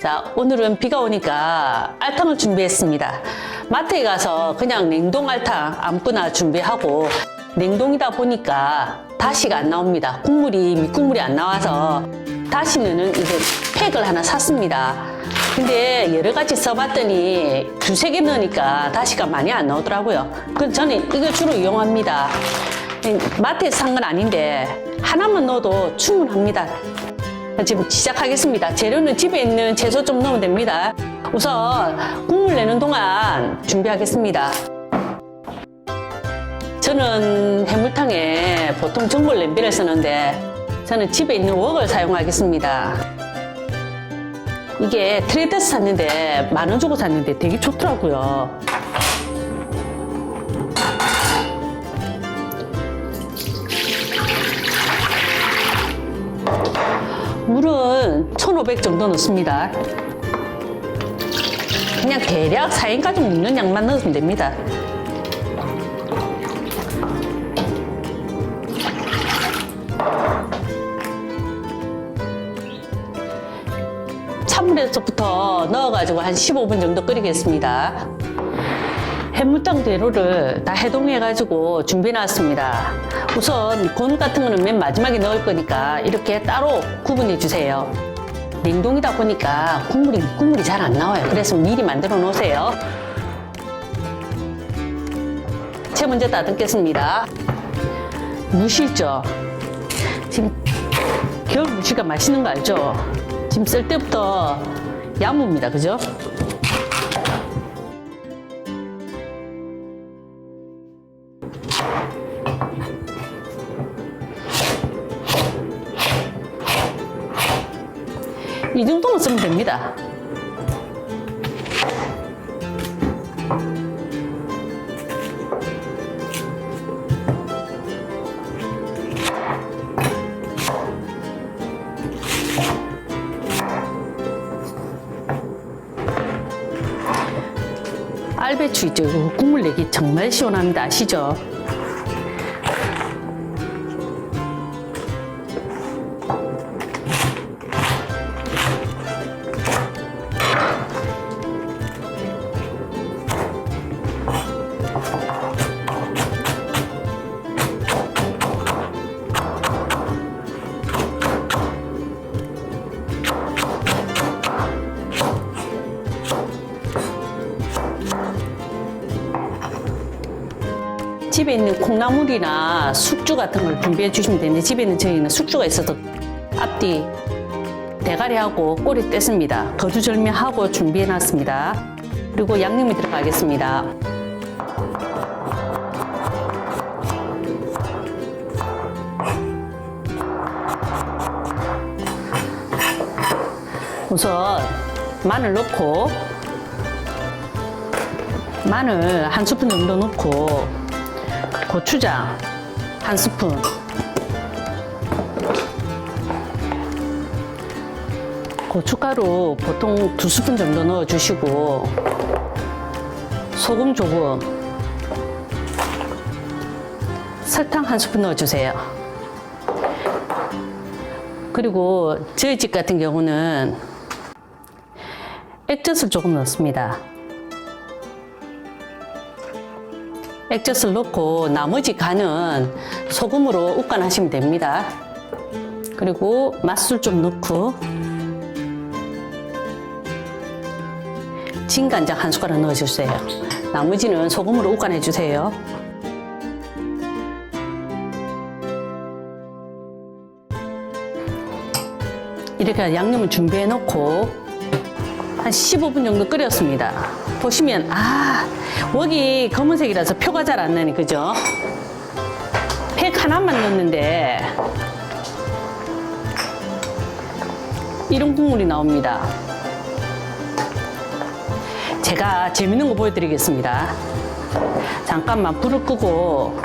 자, 오늘은 비가 오니까 알탕을 준비했습니다. 마트에 가서 그냥 냉동 알탕 아무거나 준비하고 냉동이다 보니까 다시가 안 나옵니다. 국물이 밑국물이 안 나와서 다시는 이제 팩을 하나 샀습니다. 근데 여러 가지 써봤더니 두세 개 넣으니까 다시가 많이 안 나오더라고요. 그래서 저는 이걸 주로 이용합니다. 마트에서 산 건 아닌데 하나만 넣어도 충분합니다. 지금 시작하겠습니다. 재료는 집에 있는 채소 좀 넣으면 됩니다. 우선 국물 내는 동안 준비하겠습니다. 저는 해물탕에 보통 전골 냄비를 쓰는데 저는 집에 있는 웍을 사용하겠습니다. 이게 트레이드에서 샀는데 만 원 주고 샀는데 되게 좋더라고요. 물은 1,500 정도 넣습니다. 그냥 대략 4인까지 먹는 양만 넣으면 됩니다. 찬물에서부터 넣어가지고 한 15분 정도 끓이겠습니다. 해물탕 재료를 다 해동해가지고 준비해놨습니다. 우선 곤 같은 거는 맨 마지막에 넣을 거니까 이렇게 따로 구분해 주세요. 냉동이다 보니까 국물이 국물이 잘 안 나와요. 그래서 미리 만들어 놓으세요. 채 먼저 다듬겠습니다. 무실죠? 지금 겨울 무시가 맛있는 거 알죠? 지금 쓸 때부터 야무입니다. 그죠? 이 정도만 쓰면 됩니다. 알배추 있죠? 국물 내기 정말 시원합니다. 아시죠? 집에 있는 콩나물이나 숙주 같은 걸 준비해 주시면 되는데 집에 있는 저희는 숙주가 있어서 앞뒤 대가리하고 꼬리 떼습니다. 거두절미하고 준비해 놨습니다. 그리고 양념이 들어가겠습니다. 우선 마늘 넣고 마늘 한 스푼 정도 넣고 고추장 한 스푼. 고춧가루 보통 두 스푼 정도 넣어 주시고 소금 조금 설탕 한 스푼 넣어 주세요. 그리고 저희 집 같은 경우는 액젓을 조금 넣습니다 액젓을 넣고 나머지 간은 소금으로 우간하시면 됩니다. 그리고 맛술 좀 넣고 진간장 한 숟가락 넣어주세요. 나머지는 소금으로 우간해 주세요. 이렇게 양념을 준비해 놓고 한 15분 정도 끓였습니다. 보시면 아 웍이 검은색이라서 표가 잘 안 나니 그죠? 팩 하나만 넣었는데 이런 국물이 나옵니다. 제가 재밌는 거 보여드리겠습니다. 잠깐만 불을 끄고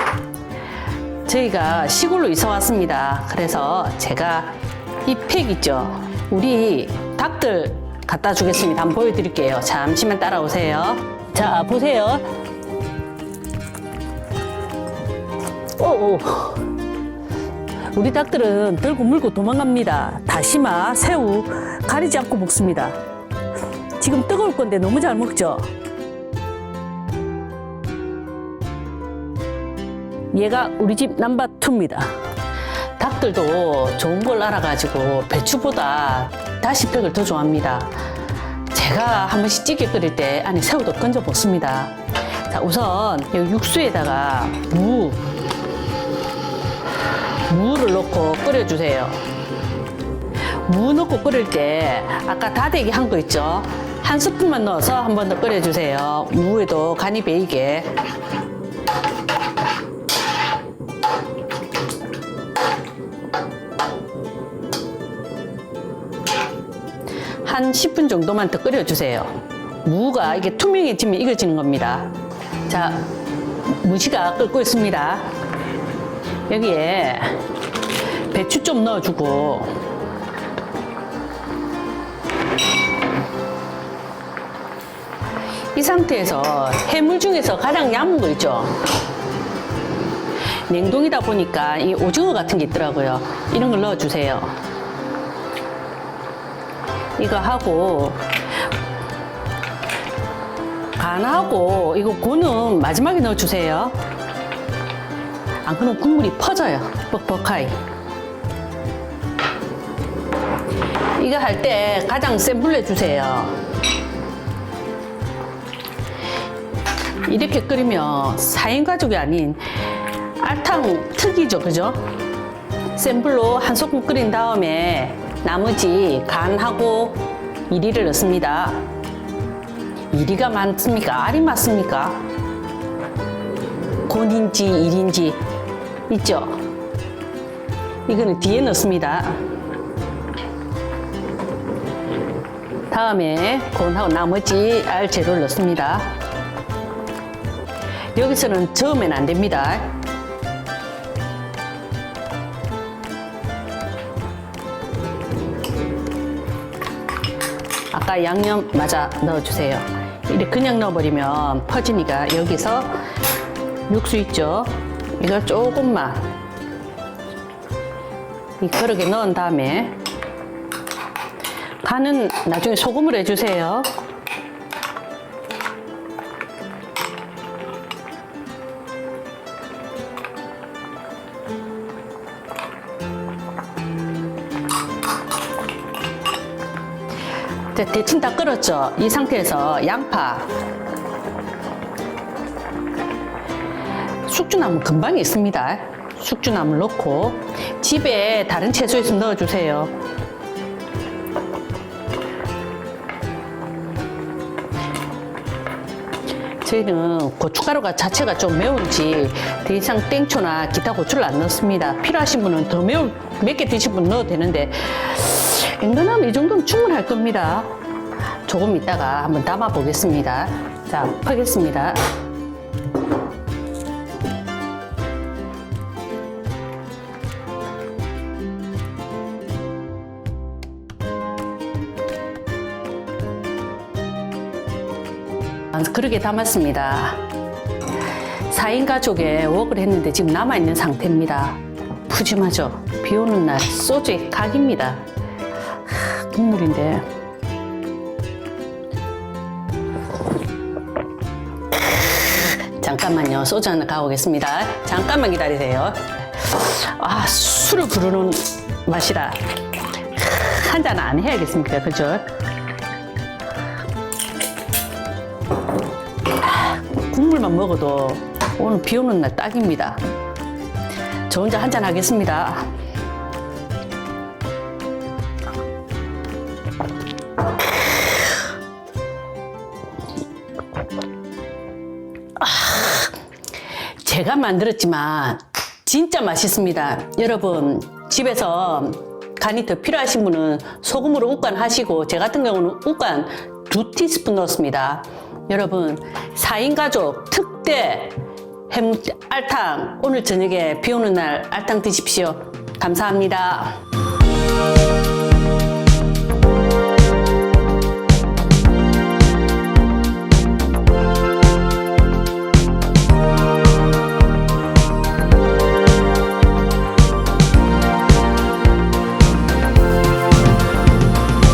저희가 시골로 이사 왔습니다. 그래서 제가 이 팩 있죠? 우리 닭들 갖다 주겠습니다. 한번 보여드릴게요. 잠시만 따라오세요. 자, 보세요. 오 오. 우리 닭들은 들고 물고 도망갑니다. 다시마, 새우 가리지 않고 먹습니다. 지금 뜨거울 건데 너무 잘 먹죠? 얘가 우리 집 남바 투입니다. 닭들도 좋은 걸 알아가지고 배추보다 다시팩을 더 좋아합니다. 제가 한 번씩 찌개 끓일 때 안에 새우도 건져 먹습니다. 자, 우선 이 육수에다가 무, 무를 넣고 끓여주세요. 무 넣고 끓일 때 아까 다대기 한 거 있죠? 한 스푼만 넣어서 한 번 더 끓여주세요. 무에도 간이 배이게. 한 10분 정도만 더 끓여주세요. 무가 이게 투명해지면 익어지는 겁니다. 자, 무지가 끓고 있습니다. 여기에 배추 좀 넣어주고 이 상태에서 해물 중에서 가장 얇은 거 있죠? 냉동이다 보니까 이 오징어 같은 게 있더라고요. 이런 걸 넣어주세요. 이거 하고 간하고 이거 고는 마지막에 넣어주세요. 안 그러면 국물이 퍼져요. 뻑뻑하게. 이거 할 때 가장 센불 내주세요. 이렇게 끓이면 4인 가족이 아닌 알탕 특이죠, 그죠? 센 불로 한 소끔 끓인 다음에 나머지 간하고 이리를 넣습니다. 이리가 많습니까? 알이 많습니까? 곤인지 일인지 있죠? 이거는 뒤에 넣습니다. 다음에 곤하고 나머지 알 재료를 넣습니다. 여기서는 저으면 안 됩니다. 아까 양념 맞아 넣어주세요. 이렇게 그냥 넣어버리면 퍼지니까 여기서 육수 있죠? 이걸 조금만 이 그릇에 넣은 다음에 간은 나중에 소금을 해주세요. 자, 대충 다 끓었죠? 이 상태에서 양파. 숙주나물 금방 있습니다. 숙주나물 넣고 집에 다른 채소 있으면 넣어주세요. 저희는 고춧가루가 자체가 좀 매운지 더 이상 땡초나 기타 고추를 안 넣습니다. 필요하신 분은 더 매운 몇 개 드실 분 넣어도 되는데 앵간하면 이 정도면 충분할 겁니다. 조금 있다가 한번 담아 보겠습니다. 자, 퍼겠습니다. 그렇게 담았습니다. 4인 가족에 웍을 했는데 지금 남아있는 상태입니다. 푸짐하죠? 비 오는 날 소주의 각입니다. 하, 국물인데. 잠깐만요. 소주 하나 가오겠습니다. 잠깐만 기다리세요. 아, 술을 부르는 맛이라. 한 잔 안 해야겠습니까? 그죠? 국물만 먹어도 오늘 비 오는 날 딱입니다. 저 혼자 한잔 하겠습니다. 아, 제가 만들었지만 진짜 맛있습니다. 여러분 집에서 간이 더 필요하신 분은 소금으로 uk간 하시고 제 같은 경우는 uk간 두 티스푼 넣었습니다. 여러분 4인 가족 특대 햄 알탕 오늘 저녁에 비 오는 날 알탕 드십시오. 감사합니다.